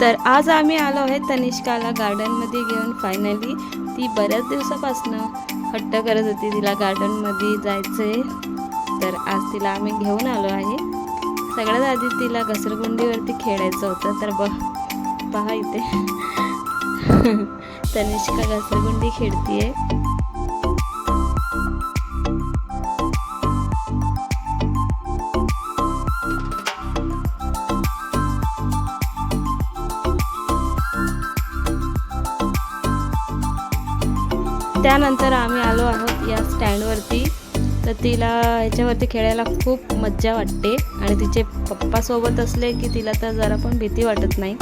तर आज आम्ही आलो आहे तनिष्काला गार्डनमध्ये घेऊन फायनली ती बऱ्याच दिवसापासनं हट्ट करत होती तिला गार्डनमध्ये जायचं आहे तर आज तिला आम्ही घेऊन आलो आहे. सगळ्यात आधी तिला घसरगुंडीवरती खेळायचं होतं. तर बघ पहा इथे. तनिष्का घसरगुंडी खेळतीये. त्यानंतर आम्ही आलो आहोत या स्टँडवरती. तर तिला ह्याच्यावरती खेळायला खूप मज्जा वाटते आणि तिचे पप्पासोबत असले की तिला तर जरा पण भीती वाटत नाही.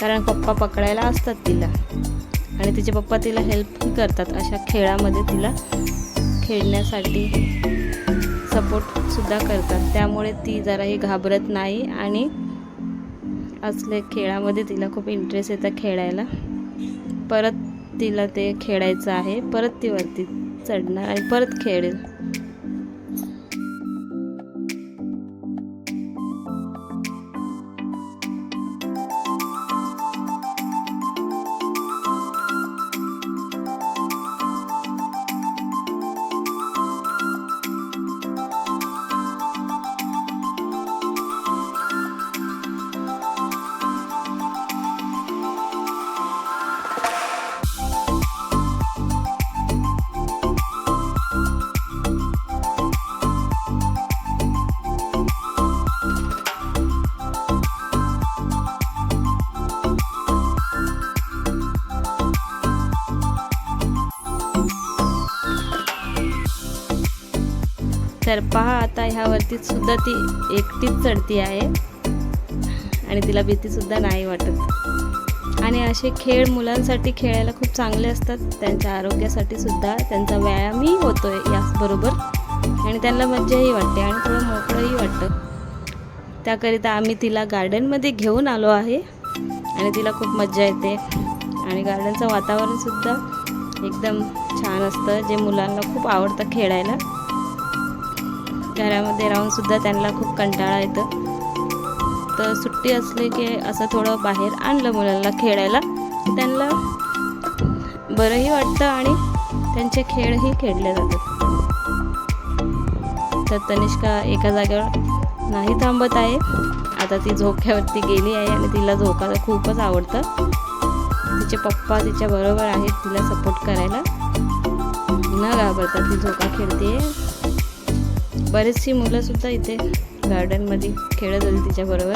कारण पप्पा पकडायला असतात तिला. आणि तिचे पप्पा तिला हेल्प करतात अशा खेळामध्ये तिला खेळण्यासाठी सपोर्टसुद्धा करतात. त्यामुळे ती जराही घाबरत नाही आणि असले खेळामध्ये तिला खूप इंटरेस्ट येतं खेळायला. परत तिला ते खेळायचं आहे परत ती वरती चढणार आणि परत खेळेल. तर पहा आता ह्यावरती सुद्धा ती एकटीच चढती आहे. आणि तिला भीतीसुद्धा नाही वाटत. आणि असे खेळ मुलांसाठी खेळायला खूप चांगले असतात. त्यांच्या आरोग्यासाठी सुद्धा त्यांचा व्यायामही होतो आहे याचबरोबर. आणि त्यांना मज्जाही वाटते आणि थोडं मोकळंही वाटतं. त्याकरिता आम्ही तिला गार्डनमध्ये घेऊन आलो आहे. आणि तिला खूप मज्जा येते. आणि गार्डनचं वातावरणसुद्धा एकदम छान असतं. जे मुलांना खूप आवडतं खेळायला. घरामध्ये राहून सुद्धा त्यांना खूप कंटाळा येतं. तर सुट्टी असली की असं थोडं बाहेर आणलं मुलांना खेळायला. त्यांना बरंही वाटतं आणि त्यांचे खेळही खेळले जातात. तर तनिष्का एका जागेवर नाही थांबत आहे. आता ती झोक्यावरती गेली आहे आणि तिला झोकायला खूपच आवडतं. तिचे पप्पा तिच्या बरोबर आहेत तिला सपोर्ट करायला. न घाबरता ती झोका खेळते बरीचशी मुलंसुद्धा इथे गार्डनमध्ये खेळत होती तिच्याबरोबर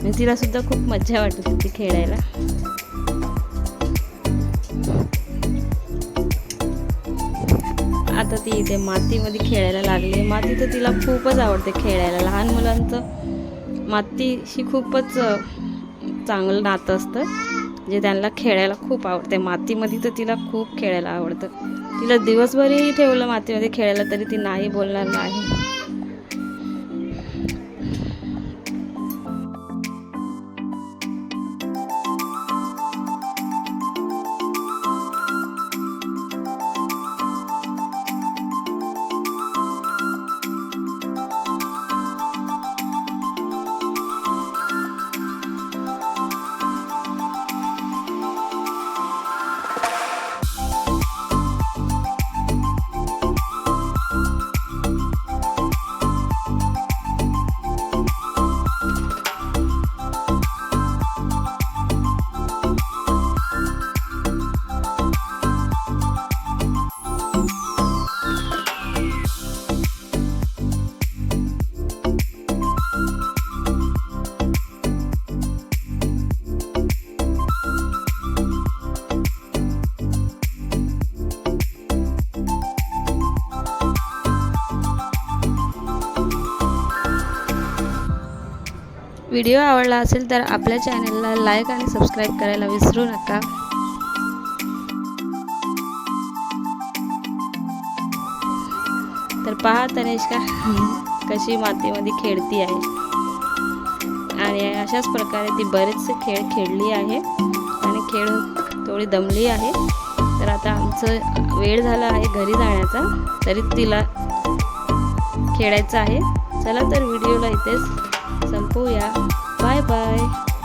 आणि तिलासुद्धा खूप मजा वाटत होती खेळायला. आता ती इथे मातीमध्ये खेळायला लागली माती तर तिला खूपच आवडते खेळायला. लहान मुलांचं मातीशी खूपच चांगलं नातं असतं. जे त्यांना खेळायला खूप आवडते. मातीमध्ये तर तिला खूप खेळायला आवडतं. तिला दिवसभरही ठेवलं मातीमध्ये खेळायला तरी ती नाही बोलणार नाही. व्हिडिओ आवडला असेल तर आपल्या चॅनलला लाईक आणि सबस्क्राईब करायला विसरू नका. तर पहा तनिष्का कशी मातीमध्ये खेळती आहे. आणि अशाच प्रकारे ती बरेचसे खेळ खेळली आहे. आणि खेळ थोडी दमली आहे. तर आता आमचं वेळ झाला आहे घरी जाण्याचा. तरी तिला खेळायचं आहे. चला तर व्हिडिओला इथेच Bye-bye!